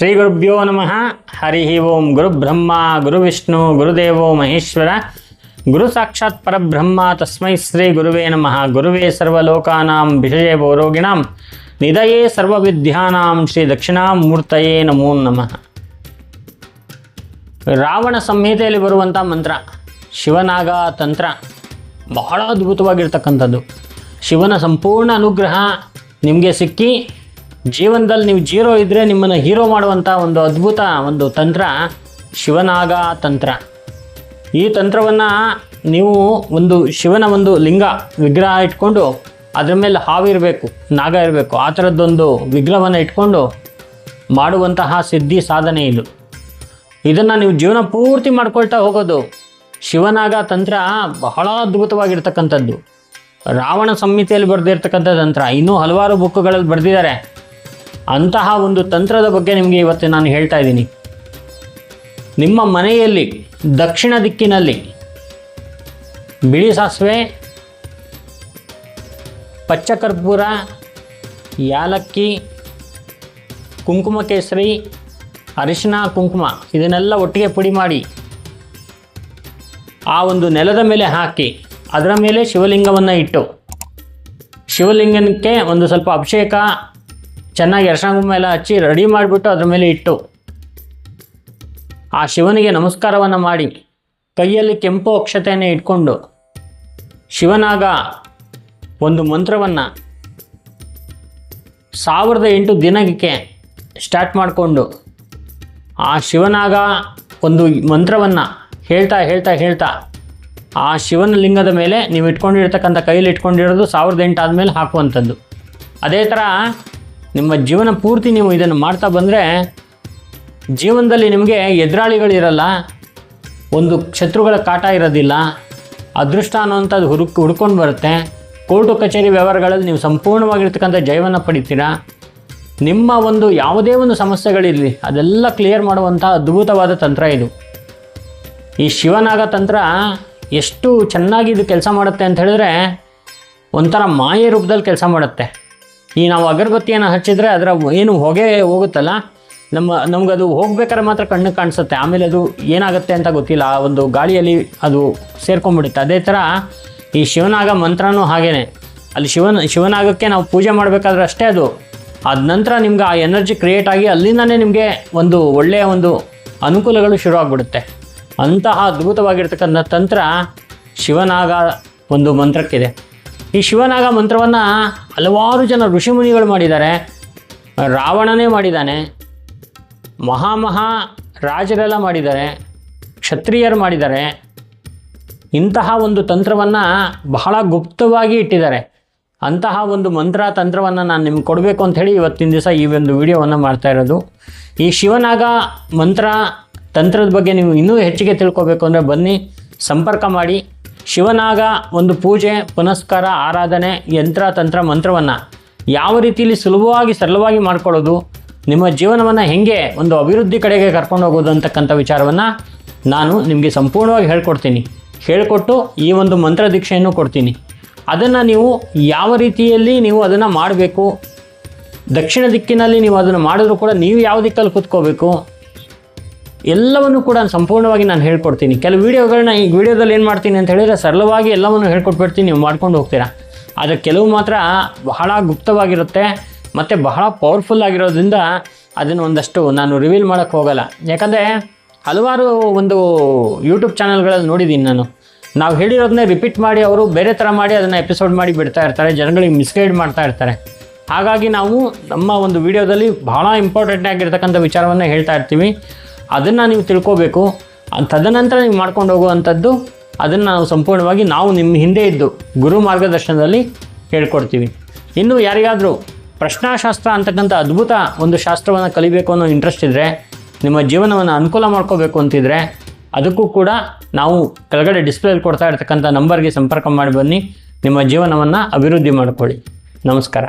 ಶ್ರೀ ಗುರುಭ್ಯೋ ನಮಃ. ಹರಿ ಓಂ ಗುರು ಬ್ರಹ್ಮ, ಗುರು ವಿಷ್ಣು, ಗುರುದೇವೋ ಮಹೇಶ್ವರ. ಗುರು ಸಾಕ್ಷಾತ್ ಪರಬ್ರಹ್ಮ, ತಸ್ಮೈ ಶ್ರೀ ಗುರುವೇ ನಮಃ. ಗುರುವೇ ಸರ್ವಲೋಕಾನಾಂ ವಿಷಯ ಭೋರೋಗಿಣಾಂ ನಿಧಯೇ ಸರ್ವವಿದ್ಯಾನಾಂ ಶ್ರೀ ದಕ್ಷಿಣಾಮೂರ್ತಯೇ ನಮೋ ನಮಃ. ರಾವಣ ಸಂಹಿತೆಯಲ್ಲಿ ಬರುವಂಥ ಮಂತ್ರ, ಶಿವನಾಗ ತಂತ್ರ, ಬಹಳ ಅದ್ಭುತವಾಗಿರ್ತಕ್ಕಂಥದ್ದು. ಶಿವನ ಸಂಪೂರ್ಣ ಅನುಗ್ರಹ ನಿಮಗೆ ಸಿಕ್ಕಿ ಜೀವನದಲ್ಲಿ ನೀವು ಜೀರೋ ಇದ್ದರೆ ನಿಮ್ಮನ್ನು ಹೀರೋ ಮಾಡುವಂಥ ಒಂದು ಅದ್ಭುತ ಒಂದು ತಂತ್ರ ಶಿವನಾಗ ತಂತ್ರ. ಈ ತಂತ್ರವನ್ನು ನೀವು ಒಂದು ಶಿವನ ಒಂದು ಲಿಂಗ ವಿಗ್ರಹ ಇಟ್ಕೊಂಡು ಅದ್ರ ಮೇಲೆ ಹಾವಿರಬೇಕು ನಾಗ ಇರಬೇಕು, ಆ ಥರದ್ದೊಂದು ವಿಗ್ರಹವನ್ನು ಇಟ್ಕೊಂಡು ಮಾಡುವಂತಹ ಸಿದ್ಧಿ ಸಾಧನೆ ಇದು. ಇದನ್ನು ನೀವು ಜೀವನ ಪೂರ್ತಿ ಮಾಡ್ಕೊಳ್ತಾ ಹೋಗೋದು ಶಿವನಾಗ ತಂತ್ರ ಬಹಳ ಅದ್ಭುತವಾಗಿರ್ತಕ್ಕಂಥದ್ದು. ರಾವಣ ಸಂಹಿತೆಯಲ್ಲಿ ಬರೆದಿರ್ತಕ್ಕಂಥ ತಂತ್ರ, ಇನ್ನೂ ಹಲವಾರು ಬುಕ್ಗಳಲ್ಲಿ ಬರೆದಿದ್ದಾರೆ. ಅಂತಹ ಒಂದು ತಂತ್ರದ ಬಗ್ಗೆ ನಿಮಗೆ ಇವತ್ತು ನಾನು ಹೇಳ್ತಾ ಇದ್ದೀನಿ. ನಿಮ್ಮ ಮನೆಯಲ್ಲಿ, ದಕ್ಷಿಣ ದಿಕ್ಕಿನಲ್ಲಿ ಬಿಳಿ ಸಾಸಿವೆ, ಪಚ್ಚ ಕರ್ಪೂರ, ಯಾಲಕ್ಕಿ, ಕುಂಕುಮ ಕೇಸರಿ, ಅರಿಶಿನ, ಕುಂಕುಮ ಇದನ್ನೆಲ್ಲ ಒಟ್ಟಿಗೆ ಪುಡಿ ಮಾಡಿ ಆ ಒಂದು ನೆಲದ ಮೇಲೆ ಹಾಕಿ ಅದರ ಮೇಲೆ ಶಿವಲಿಂಗವನ್ನು ಇಟ್ಟು ಶಿವಲಿಂಗನಕ್ಕೆ ಒಂದು ಸ್ವಲ್ಪ ಅಭಿಷೇಕ ಚೆನ್ನಾಗಿ ಅರಶಿನ ಎಲ್ಲ ಹಚ್ಚಿ ರೆಡಿ ಮಾಡಿಬಿಟ್ಟು ಅದ್ರ ಮೇಲೆ ಇಟ್ಟು ಆ ಶಿವನಿಗೆ ನಮಸ್ಕಾರವನ್ನು ಮಾಡಿ ಕೈಯಲ್ಲಿ ಕೆಂಪು ಅಕ್ಷತೆಯನ್ನು ಇಟ್ಕೊಂಡು ಶಿವನಾಗ ಒಂದು ಮಂತ್ರವನ್ನು ಸಾವಿರದ ಎಂಟು ದಿನಕ್ಕೆ ಸ್ಟಾರ್ಟ್ ಮಾಡಿಕೊಂಡು ಆ ಶಿವನಾಗ ಒಂದು ಮಂತ್ರವನ್ನು ಹೇಳ್ತಾ ಹೇಳ್ತಾ ಹೇಳ್ತಾ ಆ ಶಿವನ ಲಿಂಗದ ಮೇಲೆ ನೀವು ಇಟ್ಕೊಂಡಿರ್ತಕ್ಕಂಥ ಕೈಯಲ್ಲಿ ಇಟ್ಕೊಂಡಿರೋದು ಸಾವಿರದ ಎಂಟು ಆದಮೇಲೆ ಹಾಕುವಂಥದ್ದು. ಅದೇ ಥರ ನಿಮ್ಮ ಜೀವನ ಪೂರ್ತಿ ನೀವು ಇದನ್ನು ಮಾಡ್ತಾ ಬಂದರೆ ಜೀವನದಲ್ಲಿ ನಿಮಗೆ ಎದುರಾಳಿಗಳಿರಲ್ಲ, ಒಂದು ಶತ್ರುಗಳ ಕಾಟ ಇರೋದಿಲ್ಲ, ಅದೃಷ್ಟ ಅನ್ನೋಂಥದ್ದು ಹುಡುಕ್, ಹುಡ್ಕೊಂಡು ಬರುತ್ತೆ. ಕೋರ್ಟು ಕಚೇರಿ ವ್ಯವಹಾರಗಳಲ್ಲಿ ನೀವು ಸಂಪೂರ್ಣವಾಗಿರ್ತಕ್ಕಂಥ ಜಯವನ್ನು ಪಡಿತೀರಾ? ನಿಮ್ಮ ಒಂದು ಯಾವುದೇ ಒಂದು ಸಮಸ್ಯೆಗಳಿರಲಿ, ಅದೆಲ್ಲ ಕ್ಲಿಯರ್ ಮಾಡುವಂಥ ಅದ್ಭುತವಾದ ತಂತ್ರ ಇದು. ಈ ಶಿವನಾಗ ತಂತ್ರ ಎಷ್ಟು ಚೆನ್ನಾಗಿ ಇದು ಕೆಲಸ ಮಾಡುತ್ತೆ ಅಂತ ಹೇಳಿದ್ರೆ, ಒಂಥರ ಮಾಯೆ ರೂಪದಲ್ಲಿ ಕೆಲಸ ಮಾಡುತ್ತೆ. ಈ ನಾವು ಅಗರಬತ್ತಿಯನ್ನು ಹಚ್ಚಿದರೆ ಅದರ ಏನು ಹೊಗೆ ಹೋಗುತ್ತಲ್ಲ? ನಮ್ಮ, ನಮಗದು ಹೋಗ್ಬೇಕಾದ್ರೆ ಮಾತ್ರ ಕಣ್ಣು ಕಾಣಿಸುತ್ತೆ. ಆಮೇಲೆ ಅದು ಏನಾಗುತ್ತೆ ಅಂತ ಗೊತ್ತಿಲ್ಲ. ಆ ಒಂದು ಗಾಳಿಯಲ್ಲಿ ಅದು ಸೇರ್ಕೊಂಡ್ಬಿಡುತ್ತೆ. ಅದೇ ಥರ ಈ ಶಿವನಾಗ ಮಂತ್ರನೂ ಹಾಗೇ ಅಲ್ಲಿ ಶಿವನ, ಶಿವನಾಗಕ್ಕೆ ನಾವು ಪೂಜೆ ಮಾಡಬೇಕಾದ್ರೆ ಅಷ್ಟೇ ಅದು. ಅದ ನಂತರ ನಿಮ್ಗೆ ಆ ಎನರ್ಜಿ ಕ್ರಿಯೇಟ್ ಆಗಿ ಅಲ್ಲಿಂದನೇ ನಿಮಗೆ ಒಂದು ಒಳ್ಳೆಯ ಒಂದು ಅನುಕೂಲಗಳು ಶುರು ಆಗಿಬಿಡುತ್ತೆ ಅಂತಹ ಅದ್ಭುತವಾಗಿರ್ತಕ್ಕಂಥ ತಂತ್ರ ಶಿವನಾಗ ಒಂದು ಮಂತ್ರಕ್ಕಿದೆ. ಈ ಶಿವನಾಗ ಮಂತ್ರವನ್ನು ಹಲವಾರು ಜನ ಋಷಿಮುನಿಗಳು ಮಾಡಿದ್ದಾರೆ. ರಾವಣನೇ ಮಾಡಿದ್ದಾನೆ. ಮಹಾಮಹಾ ರಾಜರೆಲ್ಲ ಮಾಡಿದ್ದಾರೆ. ಕ್ಷತ್ರಿಯರು ಮಾಡಿದ್ದಾರೆ. ಇಂತಹ ಒಂದು ತಂತ್ರವನ್ನು ಬಹಳ ಗುಪ್ತವಾಗಿ ಇಟ್ಟಿದ್ದಾರೆ. ಅಂತಹ ಒಂದು ಮಂತ್ರ ತಂತ್ರವನ್ನು ನಾನು ನಿಮ್ಗೆ ಕೊಡಬೇಕು ಅಂಥೇಳಿ ಇವತ್ತಿನ ದಿವಸ ಈ ಒಂದು ವಿಡಿಯೋವನ್ನು ಮಾಡ್ತಾ ಇರೋದು. ಈ ಶಿವನಾಗ ಮಂತ್ರ ತಂತ್ರದ ಬಗ್ಗೆ ನೀವು ಇನ್ನೂ ಹೆಚ್ಚಿಗೆ ತಿಳ್ಕೊಬೇಕು ಅಂದರೆ ಬನ್ನಿ, ಸಂಪರ್ಕ ಮಾಡಿ. ಶಿವನಾಗ ಒಂದು ಪೂಜೆ, ಪುನಸ್ಕಾರ, ಆರಾಧನೆ, ಯಂತ್ರ, ತಂತ್ರ, ಮಂತ್ರವನ್ನು ಯಾವ ರೀತಿಯಲ್ಲಿ ಸುಲಭವಾಗಿ, ಸರಳವಾಗಿ ಮಾಡ್ಕೊಳ್ಳೋದು, ನಿಮ್ಮ ಜೀವನವನ್ನು ಹೇಗೆ ಒಂದು ಅಭಿವೃದ್ಧಿ ಕಡೆಗೆ ಕರ್ಕೊಂಡು ಹೋಗೋದು ಅಂತಕ್ಕಂಥ ವಿಚಾರವನ್ನು ನಾನು ನಿಮಗೆ ಸಂಪೂರ್ಣವಾಗಿ ಹೇಳ್ಕೊಡ್ತೀನಿ. ಹೇಳಿಕೊಟ್ಟು ಈ ಒಂದು ಮಂತ್ರ ದೀಕ್ಷೆಯನ್ನು ಕೊಡ್ತೀನಿ. ಅದನ್ನು ನೀವು ಯಾವ ರೀತಿಯಲ್ಲಿ ನೀವು ಅದನ್ನು ಮಾಡಬೇಕು, ದಕ್ಷಿಣ ದಿಕ್ಕಿನಲ್ಲಿ ನೀವು ಅದನ್ನು ಮಾಡಿದ್ರೂ ಕೂಡ ನೀವು ಯಾವ ದಿಕ್ಕಲ್ಲಿ ಕೂತ್ಕೋಬೇಕು ಎಲ್ಲವನ್ನು ಕೂಡ ಸಂಪೂರ್ಣವಾಗಿ ನಾನು ಹೇಳ್ಕೊಡ್ತೀನಿ. ಕೆಲವು ವೀಡಿಯೋಗಳನ್ನ ಈ ವಿಡಿಯೋದಲ್ಲಿ ಏನು ಮಾಡ್ತೀನಿ ಅಂತ ಹೇಳಿದರೆ ಸರಳವಾಗಿ ಎಲ್ಲವನ್ನು ಹೇಳ್ಕೊಟ್ಬಿಡ್ತೀನಿ, ನೀವು ಮಾಡ್ಕೊಂಡು ಹೋಗ್ತೀರಾ. ಆದರೆ ಕೆಲವು ಮಾತ್ರ ಬಹಳ ಗುಪ್ತವಾಗಿರುತ್ತೆ ಮತ್ತು ಬಹಳ ಪವರ್ಫುಲ್ ಆಗಿರೋದ್ರಿಂದ ಅದನ್ನು ಒಂದಷ್ಟು ನಾನು ರಿವೀಲ್ ಮಾಡೋಕ್ಕೆ ಹೋಗಲ್ಲ. ಯಾಕಂದರೆ ಹಲವಾರು ಒಂದು ಯೂಟ್ಯೂಬ್ ಚಾನಲ್ಗಳಲ್ಲಿ ನೋಡಿದ್ದೀನಿ ನಾನು. ನಾವು ಹೇಳಿರೋದನ್ನೇ ರಿಪೀಟ್ ಮಾಡಿ ಅವರು ಬೇರೆ ಥರ ಮಾಡಿ ಅದನ್ನು ಎಪಿಸೋಡ್ ಮಾಡಿ ಬಿಡ್ತಾ ಇರ್ತಾರೆ, ಜನಗಳಿಗೆ ಮಿಸ್ಗೈಡ್ ಮಾಡ್ತಾ ಇರ್ತಾರೆ. ಹಾಗಾಗಿ ನಾವು ನಮ್ಮ ಒಂದು ವಿಡಿಯೋದಲ್ಲಿ ಬಹಳ ಇಂಪಾರ್ಟೆಂಟ್ ಆಗಿರ್ತಕ್ಕಂಥ ವಿಚಾರವನ್ನು ಹೇಳ್ತಾ ಇರ್ತೀವಿ. ಅದನ್ನು ನೀವು ತಿಳ್ಕೋಬೇಕು. ತದನಂತರ ನೀವು ಮಾಡ್ಕೊಂಡು ಹೋಗುವಂಥದ್ದು, ಅದನ್ನು ನಾವು ಸಂಪೂರ್ಣವಾಗಿ ನಾವು ನಿಮ್ಮ ಹಿಂದೆ ಇದ್ದು ಗುರು ಮಾರ್ಗದರ್ಶನದಲ್ಲಿ ಹೇಳ್ಕೊಡ್ತೀವಿ. ಇನ್ನು ಯಾರಿಗಾದರೂ ಪ್ರಶ್ನಾಶಾಸ್ತ್ರ ಅಂತಕ್ಕಂಥ ಅದ್ಭುತ ಒಂದು ಶಾಸ್ತ್ರವನ್ನು ಕಲಿಬೇಕು ಅನ್ನೋ ಇಂಟ್ರೆಸ್ಟ್ ಇದ್ದರೆ ನಿಮ್ಮ ಜೀವನವನ್ನು ಅನುಕೂಲ ಮಾಡ್ಕೋಬೇಕು ಅಂತಿದ್ರೆ, ಅದಕ್ಕೂ ಕೂಡ ನಾವು ಕೆಳಗಡೆ ಡಿಸ್ಪ್ಲೇಲಿ ಕೊಡ್ತಾ ಇರ್ತಕ್ಕಂಥ ನಂಬರ್ಗೆ ಸಂಪರ್ಕ ಮಾಡಿ ಬನ್ನಿ. ನಿಮ್ಮ ಜೀವನವನ್ನು ಅಭಿವೃದ್ಧಿ ಮಾಡಿಕೊಳ್ಳಿ. ನಮಸ್ಕಾರ.